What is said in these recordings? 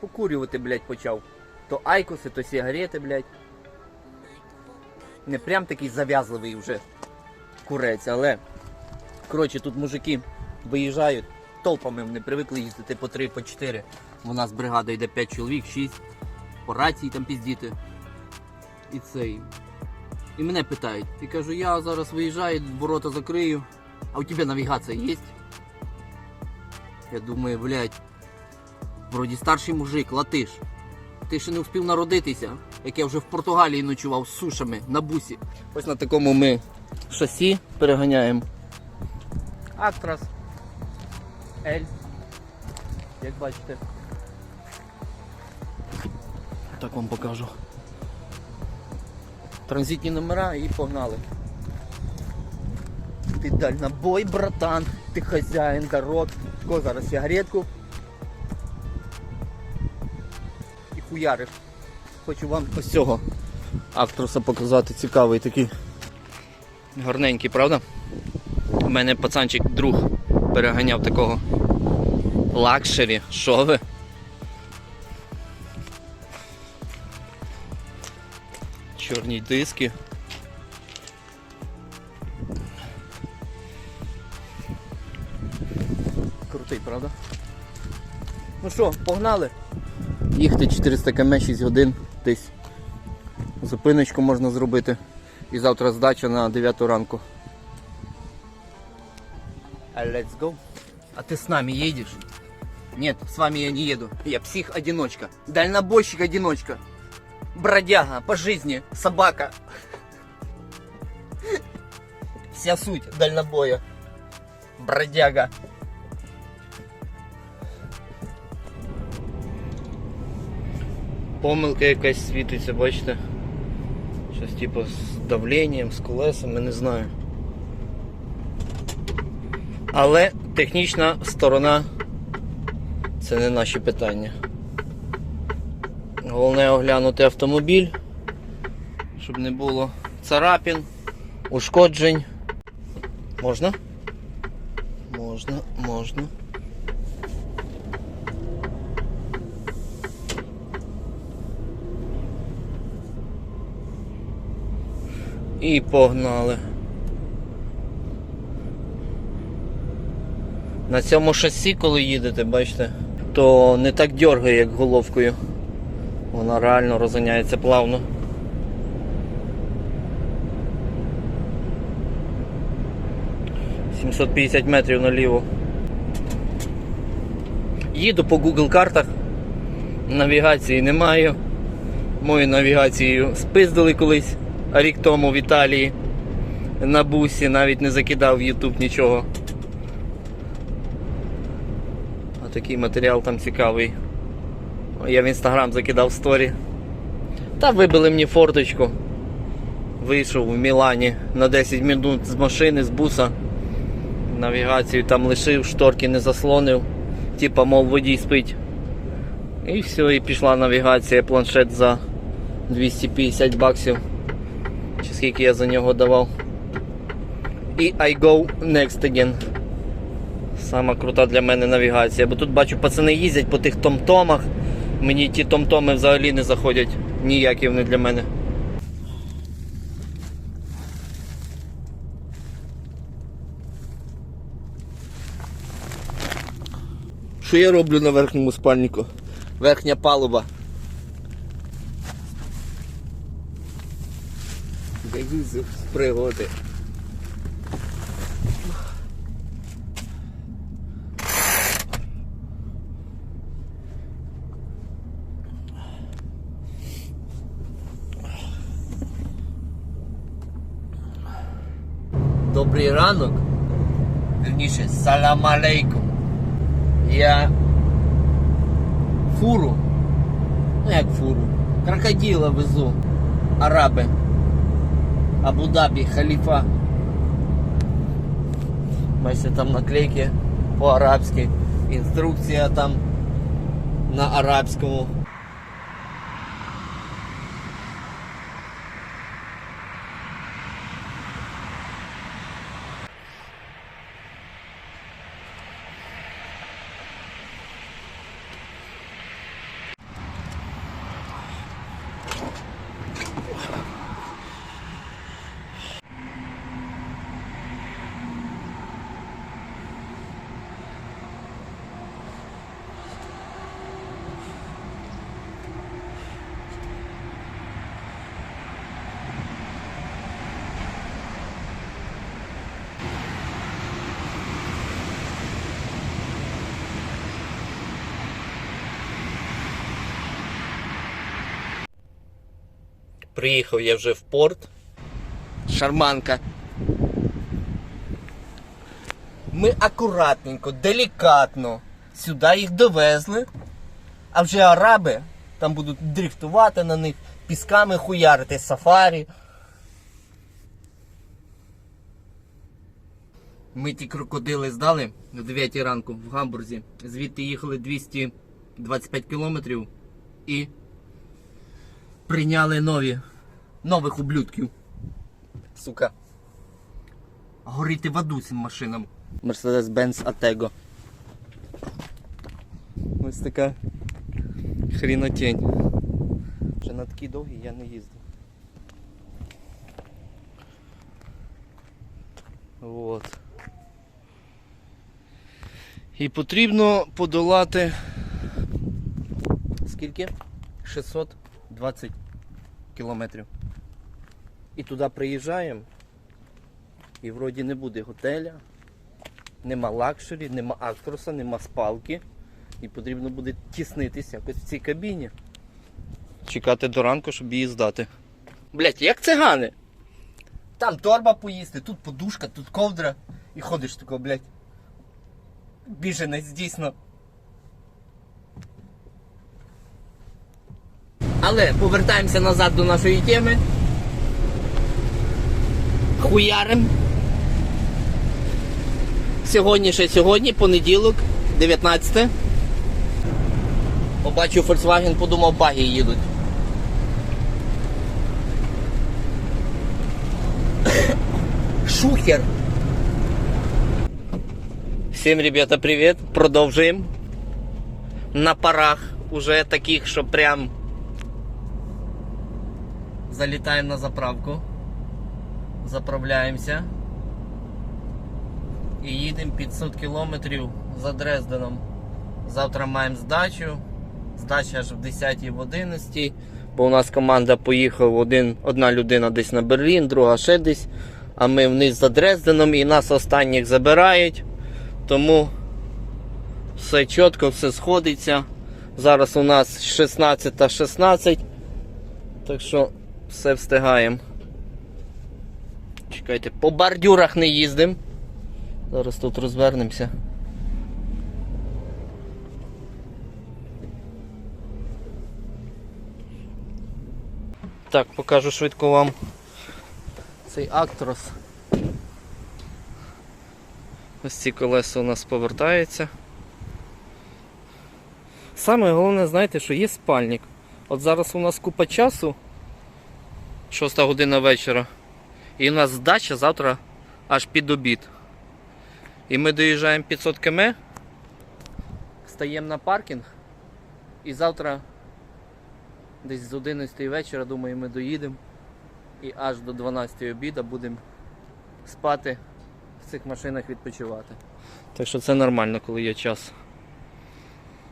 покурювати, блядь, почав. То айкоси, то сигарети, блядь. Не прям такий зав'язливий вже курець, але. Коротше, тут мужики виїжджають толпами, вони привикли їздити по 3, по 4. У нас бригада йде 5 чоловік, 6. По рації там піздіти. І цей. І мене питають. Я кажу, я зараз виїжджаю, ворота закрию. А у тебе навігація є? Я думаю, блядь, вроді старший мужик, латиш. Ти ще не встиг народитися, як я вже в Португалії ночував з сушами на бусі. Ось на такому ми шасі переганяємо. Актрас. Ель. Як бачите. Так вам покажу. Транзитні номера і погнали. Ти дальнобой, братан, ти хазяїн дорог. Тако зараз сигаретку. І хуяриш. Хочу вам ось цього актроса показати. Цікавий такий. Гарненький, правда? У мене пацанчик друг переганяв такого лакшері. Що ви? Чорні диски. Крутий, правда? Ну що, погнали? Їхати 400 км 6 годин десь. Зупиночку можна зробити. І завтра здача на 9 ранку. Let's go. А ты с нами едешь? Нет, с вами я не еду. Я псих-одиночка. Дальнобойщик-одиночка. Бродяга по жизни. Собака. Вся суть дальнобоя. Бродяга. Помилка якась світиться, бачите? Щось типу з давленням, з колесами, не знаю. Але технічна сторона це не наші питання. Головне оглянути автомобіль, щоб не було царапін, ушкоджень. Можна? Можна, можна. І погнали. На цьому шасі, коли їдете, бачите, то не так дергає, як головкою. Вона реально розганяється плавно. «750 метрів наліво. Їду по Google картах. Навігації не маю. Мою навігацію спиздили колись рік тому в Італії. На бусі навіть не закидав в YouTube нічого. А такий матеріал там цікавий. Я в інстаграм закидав сторі. Та вибили мені форточку. Вийшов в Мілані на 10 минут з машини, з буса. Навігацію там лишив, шторки не заслонив. Типа, мов водій спить. І все, і пішла навігація, планшет за 250 баксів. Чи скільки я за нього давав. І I go next again. Сама крута для мене навігація. Бо тут бачу, пацани їздять по тих том-томах. Мені ті том-томи взагалі не заходять. Ніякі вони для мене. Що я роблю на верхньому спальнику? Верхня палуба. З пригоди. Добрий ранок. Вірніше, салам алейкум. Я фуру. Ну як фуру? Крокодила везу. Араби. Абу-Дабі, Халифа. Если там наклейки по-арабски, инструкция там на арабському. Приїхав я вже в порт. Шарманка. Ми акуратненько, делікатно сюди їх довезли. А вже араби там будуть дрифтувати на них, пісками хуярити сафарі. Ми ті крокодили здали о 9 ранку в Гамбурзі. Звідти їхали 225 кілометрів і прийняли нові, нових ублюдків. Сука. Горіти в аду цим машинам. Mercedes-Benz Atego. Ось така хрінотень. Вже на такій довгій я не їздив. Вот. І потрібно подолати скільки? 620 кілометрів. І туди приїжджаємо. І вроді не буде готеля, нема лакшері, нема актроса, нема спалки. І потрібно буде тіснитись якось в цій кабіні. Чекати до ранку, щоб її здати. Блять, як цигани. Там торба поїсти, тут подушка, тут ковдра. І ходиш тако, блять. Біженець дійсно. Але повертаємося назад до нашої теми. Хуярим. Сьогодні ще сьогодні, понеділок, 19. Побачив Volkswagen, подумав, баги їдуть. Шухер. Всім, ребята, привіт. Продовжуємо. На парах уже таких, що прям залітаємо на заправку. Заправляємося. І їдемо 500 кілометрів за Дрезденом. Завтра маємо здачу. Здача аж в 10 в 11. Бо у нас команда поїхала один, одна людина десь на Берлін, друга ще десь. А ми вниз за Дрезденом і нас останніх забирають. Тому все чітко, все сходиться. Зараз у нас 16.16. Так що все встигаємо. Чекайте, по бордюрах не їздимо. Зараз тут розвернемося. Так, покажу швидко вам цей актрос. Ось ці колеса у нас повертаються. Саме головне, знаєте, що є спальник. От зараз у нас купа часу, 6 година вечора, і у нас здача завтра аж під обід. І ми доїжджаємо 500 км, стаємо на паркінг, і завтра десь з 11 вечора, думаю, ми доїдемо. І аж до 12 обіда будемо спати в цих машинах відпочивати. Так що це нормально, коли є час.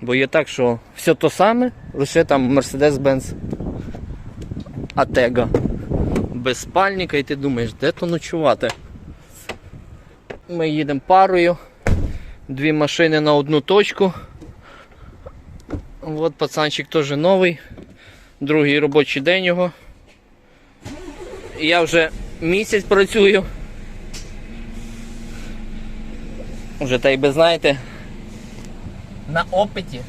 Бо є так, що все то саме, лише там Mercedes-Benz Atego. Без спальника і ти думаєш, де то ночувати? Ми їдемо парою. Дві машини на одну точку. От пацанчик теж новий. Другий робочий день його. Я вже місяць працюю. Вже так би знаєте. На опиті.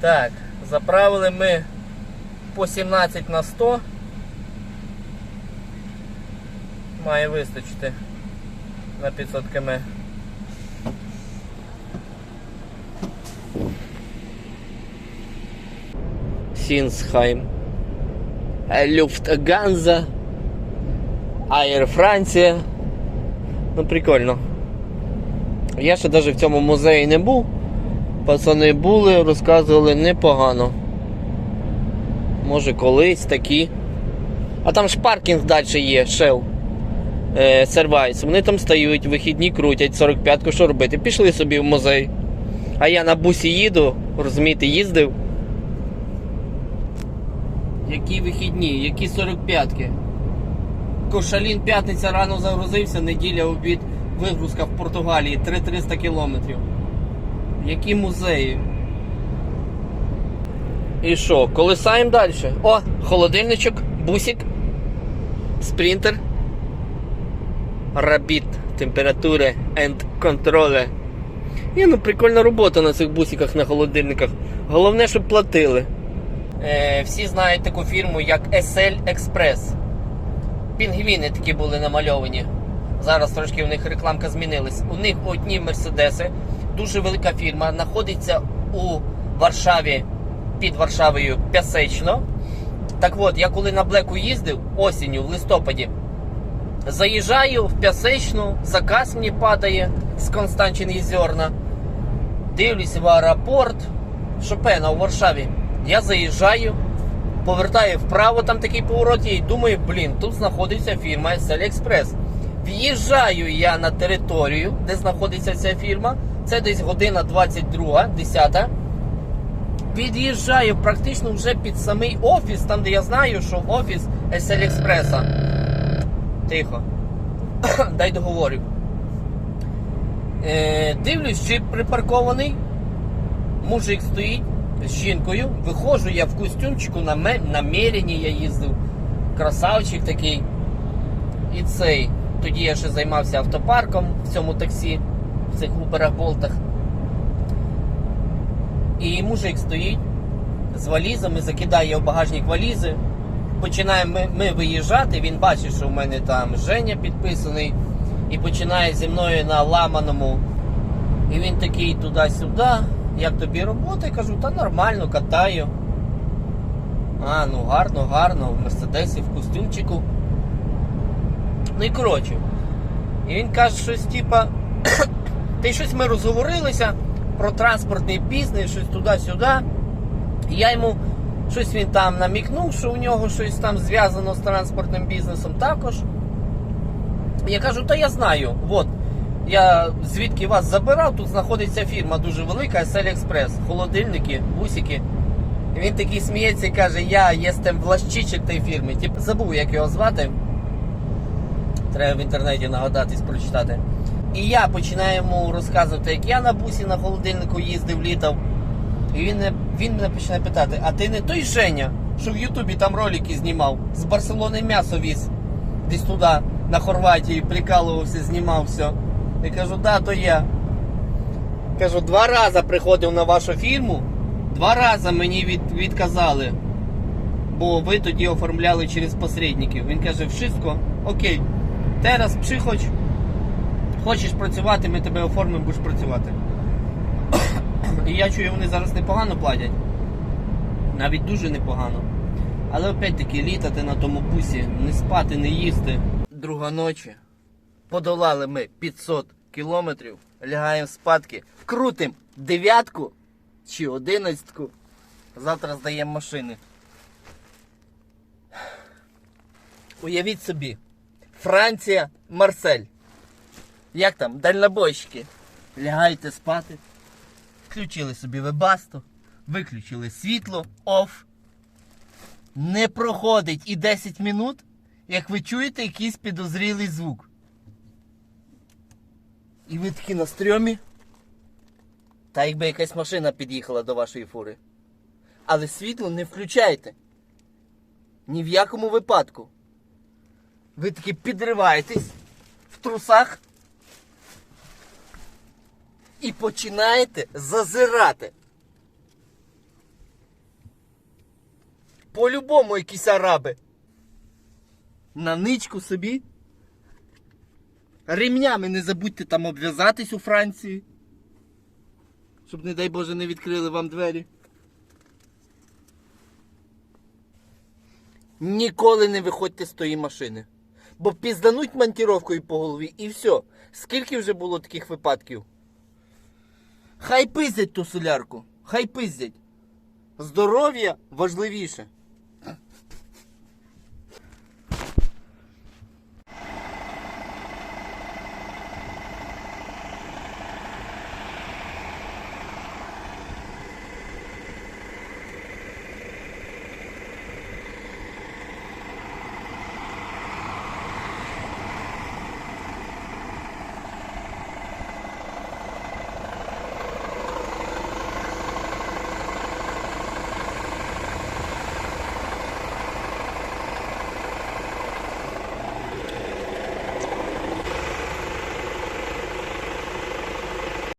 Так, заправили ми по 17 на 100. Має вистачити на 500 км. Сінсхайм. Люфтганза. Аєр Франція. Ну прикольно. Я ще навіть в цьому музеї не був. Пацани були, розказували непогано. Може колись такі. А там ж паркінг далі є, Shell. Е, Сервайс. Вони там стають, вихідні крутять, 45-ку, що робити? Пішли собі в музей. А я на бусі їду, розумієте, їздив. Які вихідні, які 45-ки? Кошалін п'ятниця рано загрузився, неділя обід, вигрузка в Португалії 3300 кілометрів. Які музеї? І що, колесаємо далі? О, холодильничок, бусик, спринтер. Рабіт, температури and контроле. Ні, ну прикольна робота на цих бусиках на холодильниках. Головне, щоб платили. Е, всі знають таку фірму, як SL Express. Пінгвіни такі були намальовані. Зараз трошки у них рекламка змінилась. У них одні мерседеси, дуже велика фірма, знаходиться у Варшаві під Варшавою Пясечно. Так от, я коли на Блеку їздив осінню в листопаді, заїжджаю в Пясечну, заказ мені падає з Констанчин Єзерна. Дивлюсь в аеропорт Шопена у Варшаві. Я заїжджаю, повертаю вправо, там такий поворот, і думаю, блін, тут знаходиться фірма SL Express. В'їжджаю я на територію, де знаходиться ця фірма. Це десь година 22, 10. Під'їжджаю практично вже під самий офіс, там де я знаю, що офіс SL Express. Тихо. Дай договорю. Е, дивлюсь, чи припаркований. Мужик стоїть з жінкою. Виходжу я в костюмчику, на намірені я їздив. Красавчик такий. І цей. Тоді я ще займався автопарком в цьому таксі, в цих уперах болтах. І мужик стоїть з валізами, закидає в багажник валізи. Починаємо ми, ми виїжджати. Він бачить, що в мене там Женя підписаний, і починає зі мною на ламаному. І він такий туди-сюди. Як тобі робота? Я кажу, та нормально, катаю. А, ну гарно, гарно, в Мерседесі, в костюмчику. Ну і коротше. І він каже щось типа. Й щось ми розговорилися про транспортний бізнес, щось туди-сюди. І Я йому щось він там намікнув, що у нього щось там зв'язано з транспортним бізнесом також. Я кажу, та я знаю, от. Я звідки вас забирав, тут знаходиться фірма дуже велика, Express, холодильники, бусики. Він такий сміється і каже, я єстем влащичик тієї фірми. Типу, забув, як його звати. Треба в інтернеті нагадатись, прочитати. І я починаю йому розказувати, як я на бусі на холодильнику їздив, літав. І він, не- він мене починає питати: а ти не той Женя, що в Ютубі там ролики знімав, з Барселони м'ясо віз десь туди, на Хорватії, прикалувався, знімав все. Я кажу, да, то я. Кажу, два рази приходив на вашу фірму, два рази мені від, відказали. Бо ви тоді оформляли через посередників. Він каже, wszystko, окей. Зараз приходь, хочеш працювати, ми тебе оформимо, будеш працювати. І я чую, вони зараз непогано платять. Навіть дуже непогано. Але опять-таки літати на тому бусі, не спати, не їсти. Друга ночі. Подолали ми 500 кілометрів, лягаємо спадки, крутим дев'ятку чи одинадцятку. Завтра здаємо машини. Уявіть собі, Франція, Марсель. Як там, дальнобойщики? Лягаєте спати, включили собі вебасту, виключили світло, оф. Не проходить і 10 минут, як ви чуєте якийсь підозрілий звук. І ви такі на стрьомі. Та якби якась машина під'їхала до вашої фури. Але світло не включайте. Ні в якому випадку. Ви таки підриваєтесь в трусах і починаєте зазирати. По-любому якісь араби. На ничку собі. Ремнями не забудьте там обв'язатись у Франції. Щоб, не дай Боже, не відкрили вам двері. Ніколи не виходьте з тої машини. Бо піздануть монтіровкою по голові і все. Скільки вже було таких випадків? Хай пиздять ту солярку. Хай пиздять. Здоров'я важливіше.